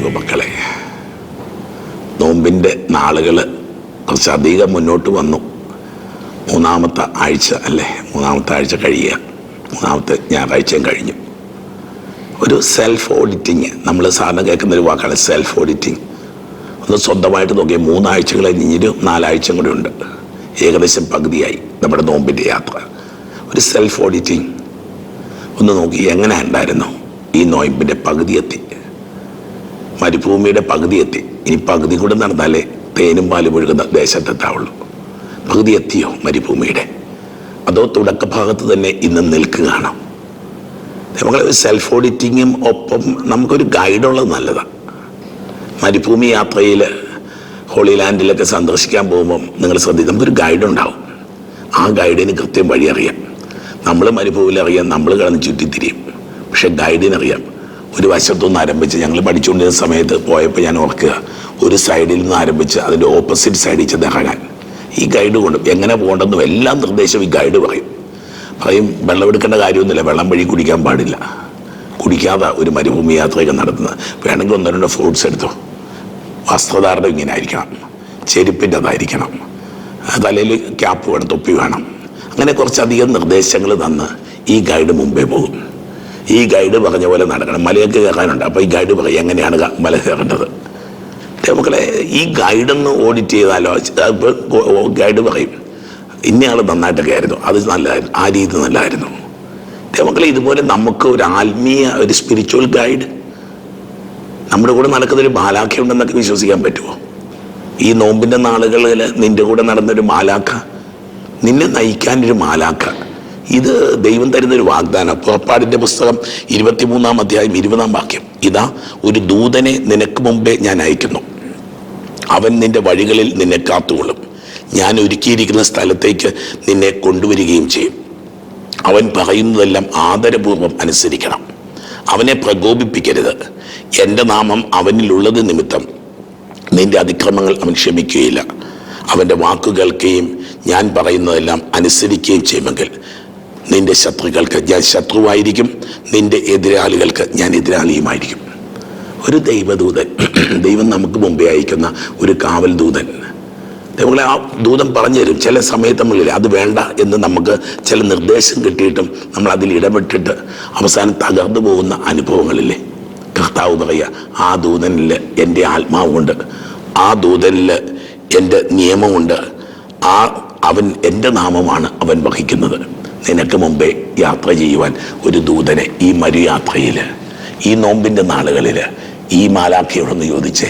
ദൈവമക്കളെ നോമ്പിന്റെ നാളുകൾ കുറച്ചധികം മുന്നോട്ട് വന്നു. മൂന്നാമത്തെ ആഴ്ച അല്ലേ? മൂന്നാമത്തെ ആഴ്ച കഴിയുക. മൂന്നാമത്തെ ഞായറാഴ്ചയും കഴിഞ്ഞു. ഒരു സെൽഫ് ഓഡിറ്റിങ് നമ്മൾ സാധാരണ കേൾക്കുന്ന ഒരു വാക്കാണ് സെൽഫ് ഓഡിറ്റിങ് ഒന്ന് സ്വന്തമായിട്ട് നോക്കിയാൽ മൂന്നാഴ്ചകൾ കഴിഞ്ഞൊരു നാലാഴ്ചയും കൂടെ ഉണ്ട്. ഏകദേശം പകുതിയായി നമ്മുടെ നോമ്പിന്റെ യാത്ര. ഒരു സെൽഫ് ഓഡിറ്റിങ് ഒന്ന് നോക്കി എങ്ങനെ ഉണ്ടായിരുന്നു ഈ നോയമ്പിന്റെ പകുതി എത്തി. മരുഭൂമിയുടെ പകുതി എത്തി. ഇനി പകുതി കൂടെ നടന്നാലേ തേനും പാലും ഒഴുകുന്ന ദേശത്തെത്താവുള്ളൂ. പകുതി എത്തിയോ മരുഭൂമിയുടെ? അതോ തുടക്കഭാഗത്ത് തന്നെ ഇന്ന് നിൽക്കുകയാണ്? നമ്മൾ സെൽഫ് ഓഡിറ്റിങ്ങും ഒപ്പം നമുക്കൊരു ഗൈഡുള്ളത് നല്ലതാണ് മരുഭൂമി യാത്രയിൽ ഹോളി ലാൻഡിലൊക്കെ സന്ദർശിക്കാൻ പോകുമ്പം നിങ്ങൾ ശ്രദ്ധിക്കും. നമുക്കൊരു ഗൈഡ് ഉണ്ടാവും. ആ ഗൈഡിന് കൃത്യം വഴി അറിയാം നമ്മൾ മരുഭൂമിയിൽ അറിയാം നമ്മൾ കിടന്ന് ചുറ്റിത്തിരിയും. പക്ഷെ ഗൈഡിനറിയാം ഒരു വശത്തുനിന്ന് ആരംഭിച്ച് ഞങ്ങൾ പഠിച്ചുകൊണ്ടിരുന്ന സമയത്ത് പോയപ്പോൾ ഞാൻ ഓർക്കുക ഒരു സൈഡിൽ നിന്ന് ആരംഭിച്ച് അതിന്റെ ഓപ്പോസിറ്റ് സൈഡിൽ ചെന്ന് ഇറങ്ങാൻ. ഈ ഗൈഡ് കൊണ്ട് എങ്ങനെ പോകേണ്ടെന്നും എല്ലാ നിർദ്ദേശവും ഈ ഗൈഡ് പറയും. പറയും വെള്ളമെടുക്കേണ്ട കാര്യമൊന്നുമില്ല വെള്ളം വഴി കുടിക്കാൻ പാടില്ല. കുടിക്കാതെ ഒരു മരുഭൂമി യാത്രയൊക്കെ നടത്തുന്നത്. വേണമെങ്കിൽ ഒന്നോ രണ്ടോ ഫ്രൂട്ട്സ് എടുത്തോ. വസ്ത്രധാരണം ഇങ്ങനെ ആയിരിക്കണം. ചെരുപ്പിന്റെ അതായിരിക്കണം. തലയിൽ ക്യാപ്പ് വേണം തൊപ്പി വേണം. അങ്ങനെ കുറച്ചധികം നിർദ്ദേശങ്ങൾ തന്ന് ഈ ഗൈഡ് മുമ്പേ പോകും. ഈ ഗൈഡ് പറഞ്ഞ പോലെ നടക്കണം. മലയൊക്കെ കയറാനുണ്ട് അപ്പോൾ ഈ ഗൈഡ് പറയും എങ്ങനെയാണ് മല കയറേണ്ടത് മക്കളെ ഈ ഗൈഡൊന്ന് ഓഡിറ്റ് ചെയ്താലോ ഗൈഡ് പറയും ഇന്നയാൾ നന്നായിട്ടൊക്കെ ആയിരുന്നു അത് നല്ലതായിരുന്നു ആ രീതി നല്ലതായിരുന്നു മക്കളെ ഇതുപോലെ നമുക്ക് ഒരു ആത്മീയ ഒരു സ്പിരിച്വൽ ഗൈഡ് നമ്മുടെ കൂടെ നടക്കുന്നൊരു ബാലാഖ ഉണ്ടെന്നൊക്കെ വിശ്വസിക്കാൻ പറ്റുമോ? ഈ നോമ്പിന്റെ നാളുകളിൽ നിന്റെ കൂടെ നടന്നൊരു മാലാക്ക നിന്നെ നയിക്കാനൊരു മാലാഖ ഇത് ദൈവം തരുന്നൊരു വാഗ്ദാനം. പുറപ്പാടിന്റെ പുസ്തകം ഇരുപത്തിമൂന്നാം അധ്യായം ഇരുപതാം വാക്യം. ഇതാ ഒരു ദൂതനെ നിനക്ക് മുമ്പേ ഞാൻ അയക്കുന്നു. അവൻ നിന്റെ വഴികളിൽ നിന്നെ കാത്തുകൊള്ളും. ഞാൻ ഒരുക്കിയിരിക്കുന്ന സ്ഥലത്തേക്ക് നിന്നെ കൊണ്ടുവരികയും ചെയ്യും. അവൻ പറയുന്നതെല്ലാം ആദരപൂർവം അനുസരിക്കണം. അവനെ പ്രകോപിപ്പിക്കരുത്. എന്റെ നാമം അവനിലുള്ളത് നിമിത്തം നിന്റെ അതിക്രമങ്ങൾ അവൻ ക്ഷമിക്കുകയില്ല. അവന്റെ വാക്കുകൾക്കെയും ഞാൻ പറയുന്നതെല്ലാം അനുസരിക്കുകയും ചെയ്യുമെങ്കിൽ നിന്റെ ശത്രുക്കൾക്ക് ഞാൻ ശത്രുവായിരിക്കും. നിന്റെ എതിരാളികൾക്ക് ഞാൻ എതിരാളിയുമായിരിക്കും. ഒരു ദൈവദൂതൻ ദൈവം നമുക്ക് മുമ്പേ അയക്കുന്ന ഒരു കാവൽ ദൂതൻ നമ്മളെ ആ ദൂതം പറഞ്ഞു തരും ചില സമയത്ത് നമ്മളില്ല അത് വേണ്ട എന്ന് നമുക്ക് ചില നിർദ്ദേശം കിട്ടിയിട്ടും നമ്മൾ അതിൽ ഇടപെട്ടിട്ട് അവസാനം തകർന്നു പോകുന്ന അനുഭവങ്ങളില്ലേ? കർത്താവ് പറയുക ആ ദൂതനിൽ എന്റെ ആത്മാവുണ്ട് ആ ദൂതനിൽ എന്റെ നിയമമുണ്ട്. ആ അവൻ എന്റെ നാമമാണ് അവൻ വഹിക്കുന്നത്. നിനക്ക് മുമ്പേ യാത്ര ചെയ്യുവാൻ ഒരു ദൂതനെ ഈ മരുയാത്രയിൽ ഈ നോമ്പിന്റെ നാളുകളിൽ ഈ മാലാഖയോടൊന്ന് ചോദിച്ച്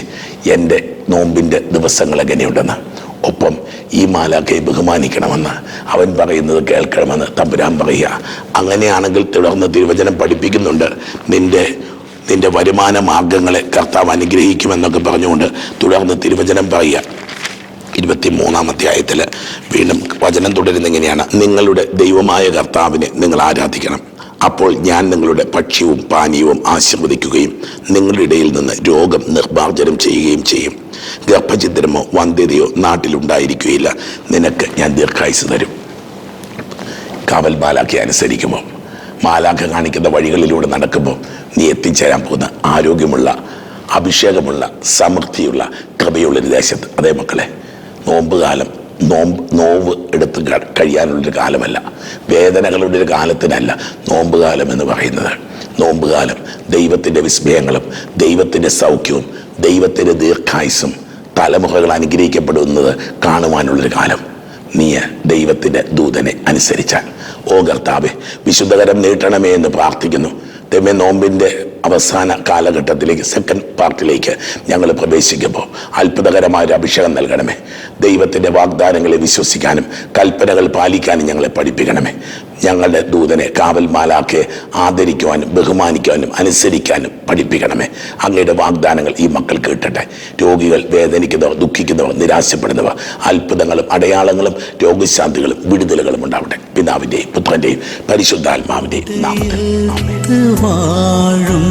എന്റെ നോമ്പിന്റെ ദിവസങ്ങൾ എങ്ങനെയുണ്ടെന്ന്. ഒപ്പം ഈ മാലാഖയെ ബഹുമാനിക്കണമെന്ന് അവൻ പറയുന്നത് കേൾക്കണമെന്ന് തമ്പുരാൻ പറയുക. അങ്ങനെയാണെങ്കിൽ തുടർന്ന് തിരുവചനം പഠിപ്പിക്കുന്നുണ്ട്. നിന്റെ നിന്റെ വരുമാന മാർഗങ്ങളെ കർത്താവ് അനുഗ്രഹിക്കുമെന്നൊക്കെ പറഞ്ഞുകൊണ്ട് തുടർന്ന് തിരുവചനം പറയുക. ഇരുപത്തി മൂന്നാം അധ്യായത്തിൽ വീണ്ടും വചനം തുടരുന്ന എങ്ങനെയാണ്? നിങ്ങളുടെ ദൈവമായ കർത്താവിനെ നിങ്ങൾ ആരാധിക്കണം. അപ്പോൾ ഞാൻ നിങ്ങളുടെ ഭക്ഷ്യവും പാനീയവും ആശീർവദിക്കുകയും നിങ്ങളുടെ ഇടയിൽ നിന്ന് രോഗം നിർമാർജനം ചെയ്യുകയും ചെയ്യും. ഗർഭചിത്രമോ വന്ധ്യതയോ നാട്ടിലുണ്ടായിരിക്കുകയില്ല. നിനക്ക് ഞാൻ ദീർഘായുസ് തരും. കാവൽ ബാലാക്കി അനുസരിക്കുമ്പോൾ മാലാഖ കാണിക്കുന്ന വഴികളിലൂടെ നടക്കുമ്പോൾ നീ എത്തിച്ചേരാൻ പോകുന്ന ആരോഗ്യമുള്ള അഭിഷേകമുള്ള സമൃദ്ധിയുള്ള കൃപയുള്ളൊരു ദേശത്ത്. അതേ മക്കളെ നോമ്പ് കാലം നോമ്പ് നോവ് എടുത്ത് കഴിയാനുള്ളൊരു കാലമല്ല. വേദനകളുടെ ഒരു കാലത്തിനല്ല നോമ്പ് കാലം എന്ന് പറയുന്നത്. നോമ്പ് കാലം ദൈവത്തിന്റെ വിസ്മയങ്ങളും ദൈവത്തിന്റെ സൗഖ്യവും ദൈവത്തിന്റെ ദീർഘായുസും തലമുറകൾ അനുഗ്രഹിക്കപ്പെടുന്നത് കാണുവാനുള്ളൊരു കാലം. നീ ദൈവത്തിന്റെ ദൂതനെ അനുസരിച്ചാൽ. ഓ കർത്താവെ വിശുദ്ധകരം നീട്ടണമേ എന്ന് പ്രാർത്ഥിക്കുന്നു. ദൈവമേ നോമ്പിന്റെ അവസാന കാലഘട്ടത്തിലേക്ക് സെക്കൻഡ് പാർട്ടിലേക്ക് ഞങ്ങൾ പ്രവേശിക്കുമ്പോൾ അത്ഭുതകരമായ ഒരു അഭിഷേകം നൽകണമേ. ദൈവത്തിന്റെ വാഗ്ദാനങ്ങളെ വിശ്വസിക്കാനും കൽപ്പനകൾ പാലിക്കാനും ഞങ്ങളെ പഠിപ്പിക്കണമേ. ഞങ്ങളുടെ ദൂതനെ കാവൽ മാലാക്കെ ആദരിക്കുവാനും ബഹുമാനിക്കുവാനും അനുസരിക്കാനും പഠിപ്പിക്കണമേ. അങ്ങയുടെ വാഗ്ദാനങ്ങൾ ഈ മക്കൾ കേട്ടട്ടെ. രോഗികൾ വേദനിക്കുന്നവർ ദുഃഖിക്കുന്നവർ നിരാശപ്പെടുന്നവർ അത്ഭുതങ്ങളും അടയാളങ്ങളും രോഗശാന്തികളും വിടുതലുകളും ഉണ്ടാവട്ടെ. പിതാവിന്റെയും പുത്രന്റെയും പരിശുദ്ധാത്മാവിന്റെയും നാമത്തിൽ. ആമേൻ.